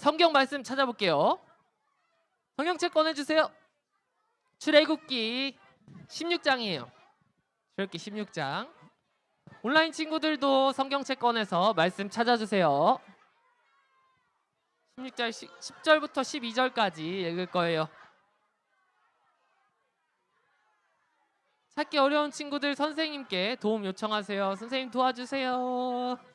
성경 말씀 찾아볼게요. 성경책 꺼내주세요. 출애굽기 16장이에요. 출애굽기 16장. 온라인 친구들도 성경책 꺼내서 말씀 찾아주세요. 16절 10절부터 12절까지 읽을 거예요. 찾기 어려운 친구들 선생님께 도움 요청하세요. 선생님 도와주세요.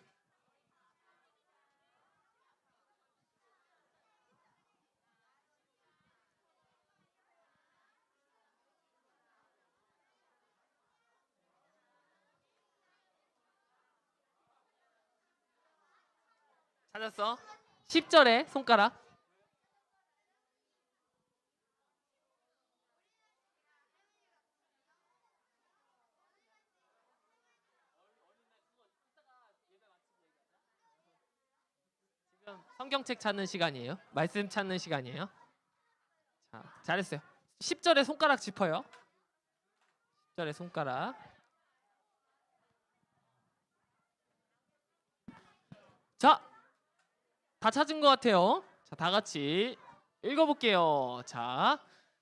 찾았어? 10절에 손가락. 지금 성경책 찾는 시간이에요. 말씀 찾는 시간이에요. 자, 잘했어요. 10절에 손가락 짚어요. 10절에 손가락. 자, 다 찾은 것 같아요. 자, 다 같이 읽어볼게요. 자,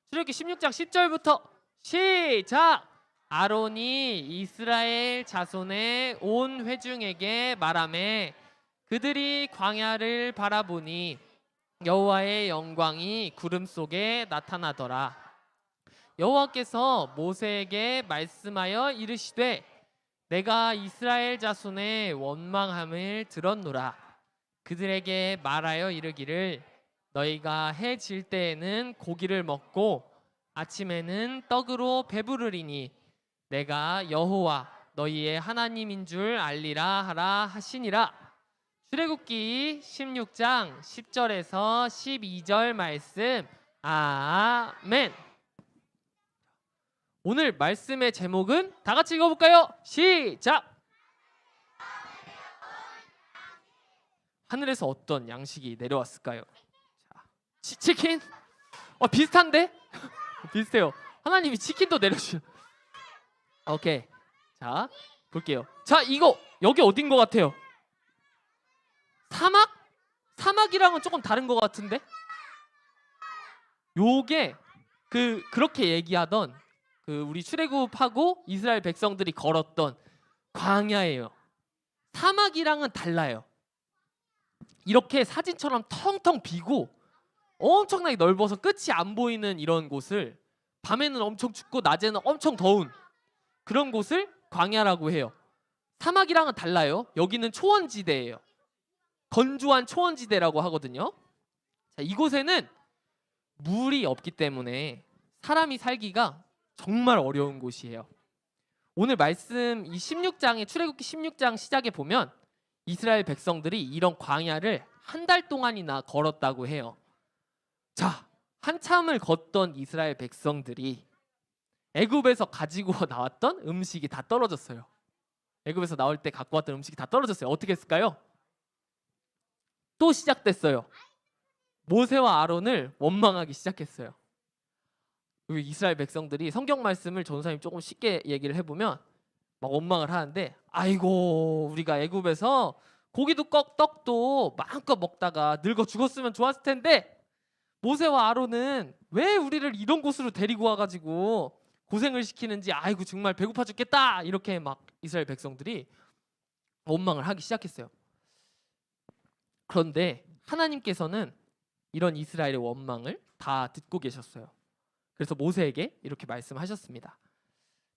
출애굽기 16장 10절부터 시작. 아론이 이스라엘 자손의 온 회중에게 말하매 그들이 광야를 바라보니 여호와의 영광이 구름 속에 나타나더라. 여호와께서 모세에게 말씀하여 이르시되 내가 이스라엘 자손의 원망함을 들었노라. 그들에게 말하여 이르기를 너희가 해 질 때에는 고기를 먹고 아침에는 떡으로 배부르리니 내가 여호와 너희의 하나님인 줄 알리라 하라 하시니라. 출애굽기 16장 10절에서 12절 말씀. 아멘. 오늘 말씀의 제목은 다 같이 읽어볼까요? 시작. 하늘에서 어떤 양식이 내려왔을까요? 자, 치, 치킨? 어 비슷한데? 비슷해요. 하나님이 치킨도 내려주셔. 오케이. 자 볼게요. 자 이거 여기 어딘 것 같아요? 사막? 사막이랑은 조금 다른 것 같은데? 요게 그 그렇게 얘기하던 그 우리 출애굽하고 이스라엘 백성들이 걸었던 광야예요. 사막이랑은 달라요. 이렇게 사진처럼 텅텅 비고 엄청나게 넓어서 끝이 안 보이는 이런 곳을 밤에는 엄청 춥고 낮에는 엄청 더운 그런 곳을 광야라고 해요. 사막이랑은 달라요. 여기는 초원지대예요. 건조한 초원지대라고 하거든요. 자, 이곳에는 물이 없기 때문에 사람이 살기가 정말 어려운 곳이에요. 오늘 말씀 이 16장의 출애굽기 16장 시작에 보면 이스라엘 백성들이 이런 광야를 한 달 동안이나 걸었다고 해요. 자, 한참을 걷던 이스라엘 백성들이 애굽에서 가지고 나왔던 음식이 다 떨어졌어요. 애굽에서 나올 때 갖고 왔던 음식이 다 떨어졌어요. 어떻게 했을까요? 또 시작됐어요. 모세와 아론을 원망하기 시작했어요. 이스라엘 백성들이 성경 말씀을 전사님 조금 쉽게 얘기를 해보면 막 원망을 하는데 아이고 우리가 애굽에서 고기도 꺽 떡도 마음껏 먹다가 늙어 죽었으면 좋았을 텐데 모세와 아론은 왜 우리를 이런 곳으로 데리고 와가지고 고생을 시키는지 아이고 정말 배고파 죽겠다 이렇게 막 이스라엘 백성들이 원망을 하기 시작했어요. 그런데 하나님께서는 이런 이스라엘의 원망을 다 듣고 계셨어요. 그래서 모세에게 이렇게 말씀하셨습니다.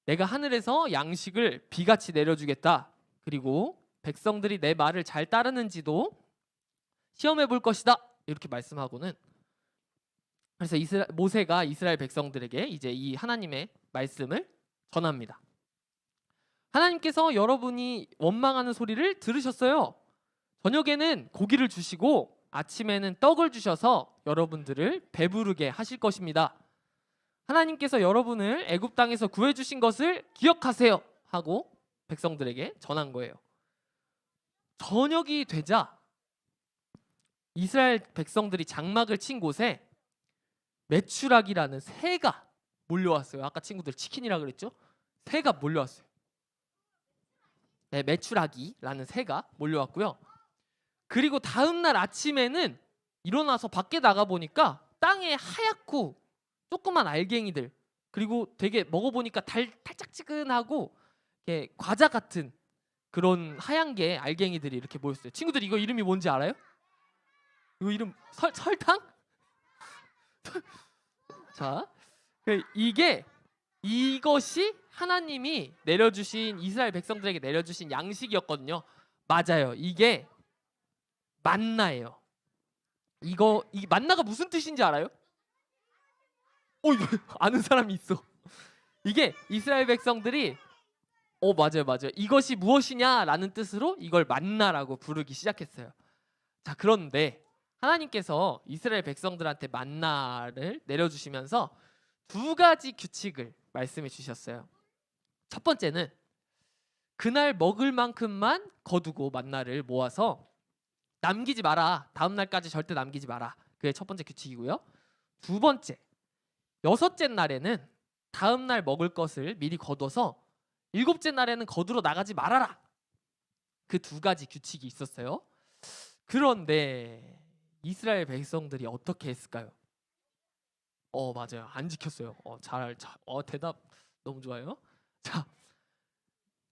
내가 하늘에서 양식을 비같이 내려주겠다. 그리고 백성들이 내 말을 잘 따르는지도 시험해 볼 것이다. 이렇게 말씀하고는 그래서 이스라, 모세가 이스라엘 백성들에게 이제 이 하나님의 말씀을 전합니다. 하나님께서 여러분이 원망하는 소리를 들으셨어요. 저녁에는 고기를 주시고 아침에는 떡을 주셔서 여러분들을 배부르게 하실 것입니다. 하나님께서 여러분을 애굽 땅에서 구해 주신 것을 기억하세요 하고 백성들에게 전한 거예요. 저녁이 되자 이스라엘 백성들이 장막을 친 곳에 메추라기라는 새가 몰려왔어요. 아까 친구들 치킨이라 그랬죠? 새가 몰려왔어요. 네, 메추라기라는 새가 몰려왔고요. 그리고 다음 날 아침에는 일어나서 밖에 나가 보니까 땅에 하얗고 조그만 알갱이들 그리고 되게 먹어보니까 달, 달짝지근하고 이렇게 과자 같은 그런 하얀 게 알갱이들이 이렇게 모였어요. 친구들 이거 이름이 뭔지 알아요? 이거 이름 설, 설탕? 자, 그 이게 이것이 하나님이 내려주신 이스라엘 백성들에게 내려주신 양식이었거든요. 맞아요. 이게 만나예요. 이거 이 만나가 무슨 뜻인지 알아요? 어, 이거 아는 사람이 있어. 이게 이스라엘 백성들이 어 맞아요 맞아요 이것이 무엇이냐라는 뜻으로 이걸 만나라고 부르기 시작했어요. 자 그런데 하나님께서 이스라엘 백성들한테 만나를 내려주시면서 두 가지 규칙을 말씀해 주셨어요. 첫 번째는 그날 먹을 만큼만 거두고 만나를 모아서 남기지 마라. 다음 날까지 절대 남기지 마라. 그게 첫 번째 규칙이고요. 두 번째 여섯째 날에는 다음 날 먹을 것을 미리 거둬서 일곱째 날에는 거두러 나가지 말아라. 그 두 가지 규칙이 있었어요. 그런데 이스라엘 백성들이 어떻게 했을까요? 어 맞아요 안 지켰어요. 어잘 어, 대답 너무 좋아요. 자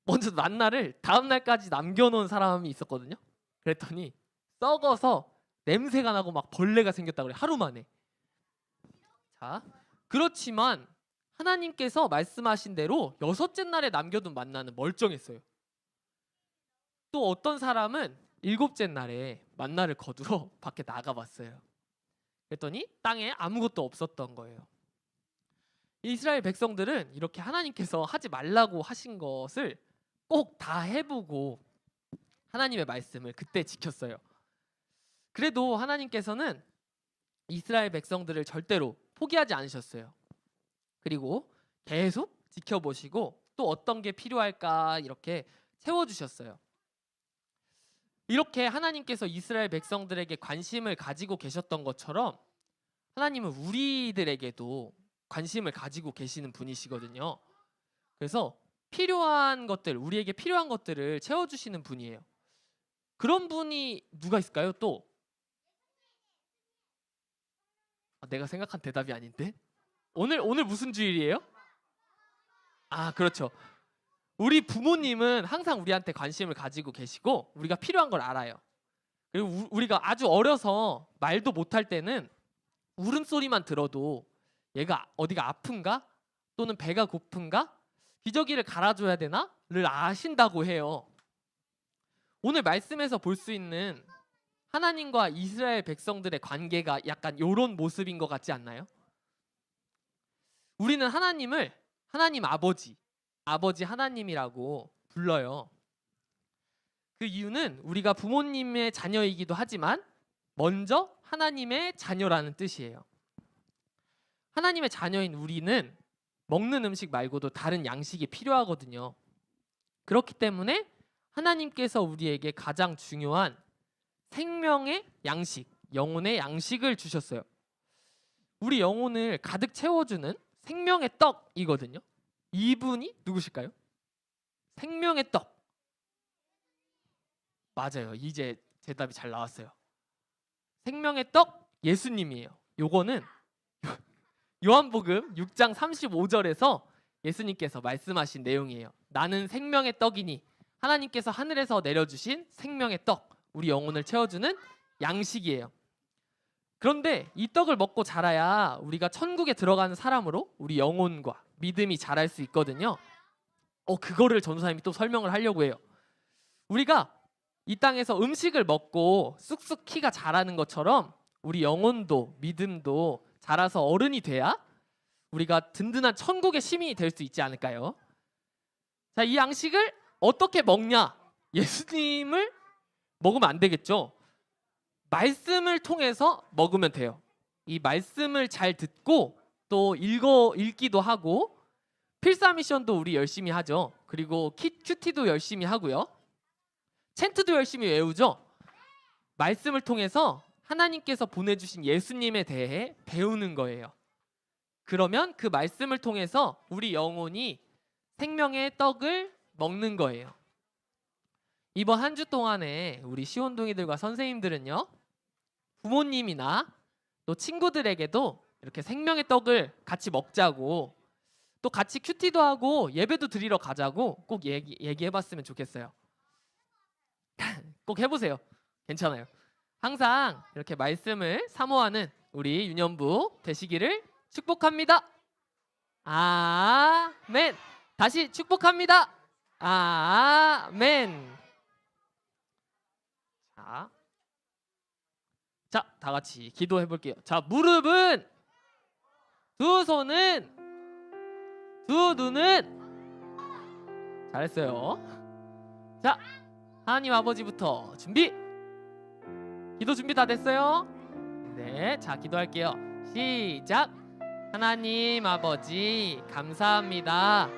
먼저 난날을 다음 날까지 남겨놓은 사람이 있었거든요. 그랬더니 썩어서 냄새가 나고 막 벌레가 생겼다 그래 하루 만에. 자 그렇지만 하나님께서 말씀하신 대로 여섯째 날에 남겨둔 만나는 멀쩡했어요. 또 어떤 사람은 일곱째 날에 만나를 거두러 밖에 나가봤어요. 그랬더니 땅에 아무것도 없었던 거예요. 이스라엘 백성들은 이렇게 하나님께서 하지 말라고 하신 것을 꼭 다 해보고 하나님의 말씀을 그때 지켰어요. 그래도 하나님께서는 이스라엘 백성들을 절대로 포기하지 않으셨어요. 그리고 계속 지켜보시고 또 어떤 게 필요할까 이렇게 채워주셨어요. 이렇게 하나님께서 이스라엘 백성들에게 관심을 가지고 계셨던 것처럼 하나님은 우리들에게도 관심을 가지고 계시는 분이시거든요. 그래서 필요한 것들, 우리에게 필요한 것들을 채워주시는 분이에요. 그런 분이 누가 있을까요? 또 아, 내가 생각한 대답이 아닌데 오늘 오늘 무슨 주일이에요? 아 그렇죠. 우리 부모님은 항상 우리한테 관심을 가지고 계시고 우리가 필요한 걸 알아요. 그리고 우, 우리가 아주 어려서 말도 못할 때는 울음소리만 들어도 얘가 어디가 아픈가 또는 배가 고픈가 기저귀를 갈아줘야 되나를 아신다고 해요. 오늘 말씀에서 볼 수 있는 하나님과 이스라엘 백성들의 관계가 약간 이런 모습인 것 같지 않나요? 우리는 하나님을 하나님 아버지, 아버지 하나님이라고 불러요. 그 이유는 우리가 부모님의 자녀이기도 하지만 먼저 하나님의 자녀라는 뜻이에요. 하나님의 자녀인 우리는 먹는 음식 말고도 다른 양식이 필요하거든요. 그렇기 때문에 하나님께서 우리에게 가장 중요한 생명의 양식, 영혼의 양식을 주셨어요. 우리 영혼을 가득 채워주는 생명의 떡이거든요. 이분이 누구실까요? 생명의 떡. 맞아요. 이제 대답이 잘 나왔어요. 생명의 떡 예수님이에요. 요거는 요한복음 6장 35절에서 예수님께서 말씀하신 내용이에요. 나는 생명의 떡이니 하나님께서 하늘에서 내려주신 생명의 떡, 우리 영혼을 채워주는 양식이에요. 그런데 이 떡을 먹고 자라야 우리가 천국에 들어가는 사람으로 우리 영혼과 믿음이 자랄 수 있거든요. 어 그거를 전도사님이 또 설명을 하려고 해요. 우리가 이 땅에서 음식을 먹고 쑥쑥 키가 자라는 것처럼 우리 영혼도 믿음도 자라서 어른이 돼야 우리가 든든한 천국의 시민이 될 수 있지 않을까요? 자, 이 양식을 어떻게 먹냐? 예수님을 먹으면 안 되겠죠. 말씀을 통해서 먹으면 돼요. 이 말씀을 잘 듣고 또 읽어 읽기도 하고 필사 미션도 우리 열심히 하죠. 그리고 키, 큐티도 열심히 하고요. 챈트도 열심히 외우죠. 말씀을 통해서 하나님께서 보내주신 예수님에 대해 배우는 거예요. 그러면 그 말씀을 통해서 우리 영혼이 생명의 떡을 먹는 거예요. 이번 한 주 동안에 우리 시온동이들과 선생님들은요 부모님이나 또 친구들에게도 이렇게 생명의 떡을 같이 먹자고 또 같이 큐티도 하고 예배도 드리러 가자고 꼭 얘기, 얘기해봤으면 좋겠어요. 꼭 해보세요. 괜찮아요. 항상 이렇게 말씀을 사모하는 우리 유년부 되시기를 축복합니다. 아멘. 다시 축복합니다. 아멘. 자, 자, 다 같이 기도해 볼게요. 자, 무릎은 두 손은 두 눈은 잘했어요. 자, 하나님 아버지부터 준비. 기도 준비 다 됐어요? 네, 자 기도할게요. 시작. 하나님 아버지 감사합니다.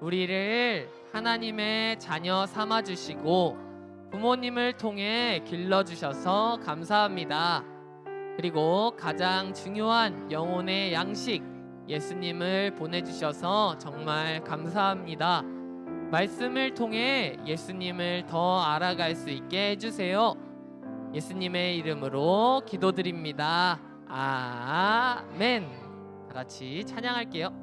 우리를 하나님의 자녀 삼아 주시고 부모님을 통해 길러 주셔서 감사합니다. 그리고 가장 중요한 영혼의 양식 예수님을 보내 주셔서 정말 감사합니다. 말씀을 통해 예수님을 더 알아갈 수 있게 해 주세요. 예수님의 이름으로 기도드립니다. 아멘. 다 같이 찬양할게요.